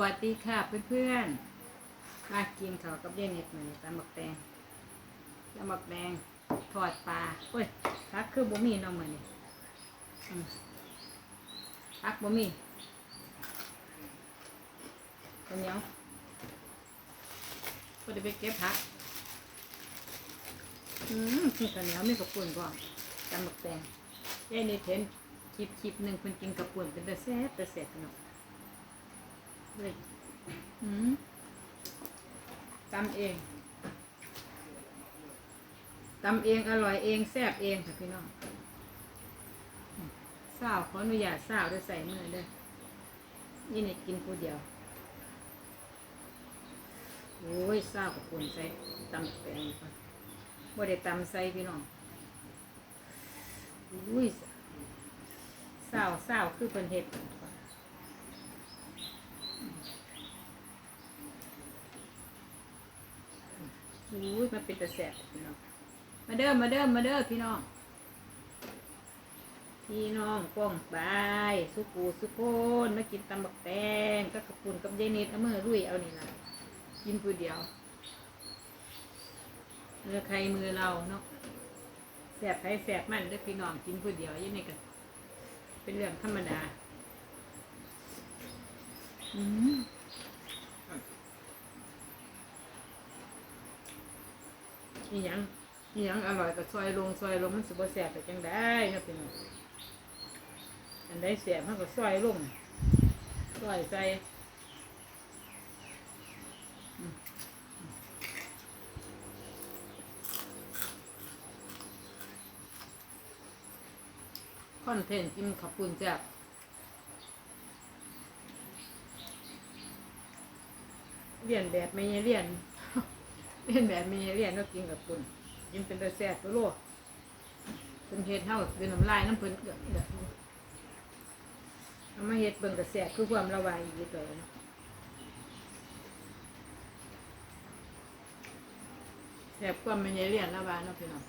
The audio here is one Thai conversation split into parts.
วัสดีค่ะเพื่อนๆ มากินข้าวกับเย็นเน็ตเหมือนตำบักแตงตำบักแดงทอดปลาเอ้ยพักคือบ่มีเนาะมื้อนี้อืมพักบ่มีคนเหนียวก็ได้ไปเก็บผัก อืมมีข้าวเหนียวมีกับปุ่นก่อนตำบักแตงยายนี่เห็นคลิปคลิปหนึ่งเพิ่นกินกับปุ่นเป็นแตะแซ่บตะแซ่บเนาะ เลยอืมตำเองตำเองอร่อยเองแซ่บเองค่ะพี่น้องสาวขออนุญาตสาวด้วยใส่มือเด้อนี่เนี่ยกินผู้เดียว โอ้ยสาวกับคนใส่ตำแตงก่อนบ่ได้ตำใส่พี่น้องอุ้ยสาวสาวคือเป็นเห็ด อุ้ยมันเป็นตะแสบพี่น้องมาเด้อมาเด้อมาเด้อพี่น้อง พี่น้องป้องบายสุกูสุโคนมากินตำบักแตงก็กระปุนกับยายนิดเอามือรุ่ยเอานี่ละกินผู้เดียวมือใครมือเราเนาะแสบใครแสบมันเด้อพี่น้องกินผู้เดียวยายนี่ก็เป็นเรื่องธรรมดา อืม นี่ยังนี่ยังอร่อยกับซอยลงซอยลงมันสุบแสบแต่จังได้นะพี่น้องอันได้แสบมันก็ซอยลงซอยใส่คอนเทนต์กินขับปุ่นแซ่บเรียนแบบไม่เรียน เรียนแบบมีเรียนก็กินกับปุ่นกินเป็นตะแซ่บตัวโลดเป็นเฮ็ดเท่าเป็นน้ำลายน้ำเพิ่นเกิดเดือดเอามาเฮ็ดเบิ่งกระแซ่บคือความระบายอยู่ตัวเนาะแซ่บความมันเรียนระบายเนาะพี่น้อง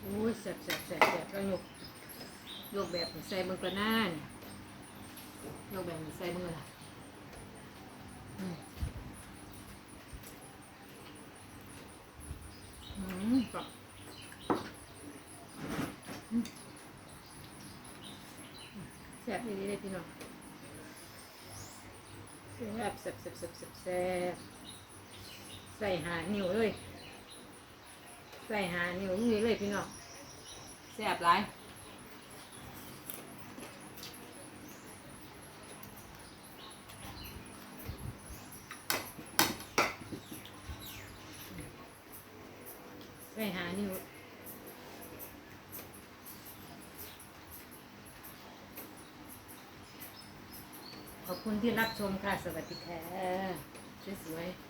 โอ้ยแซ่บแซ่บแซ่บแซ่บแล้วยกยกแบบใส่เบิ่งกระน้านยกแบบใส่เบิ่งกระหน้าอืม อืม ก็อืมแซ่บดีเลยพี่น้องแซ่บแซ่บแซ่บแซ่บแซ่บแซ่บใส่หานิ้วเลย ใส่หานิ้วนี่เลยพี่น้องแซ่บหลาย ใส่หานิ้วขอบคุณที่รับชมค่ะ สวัสดีค่ะสวยๆ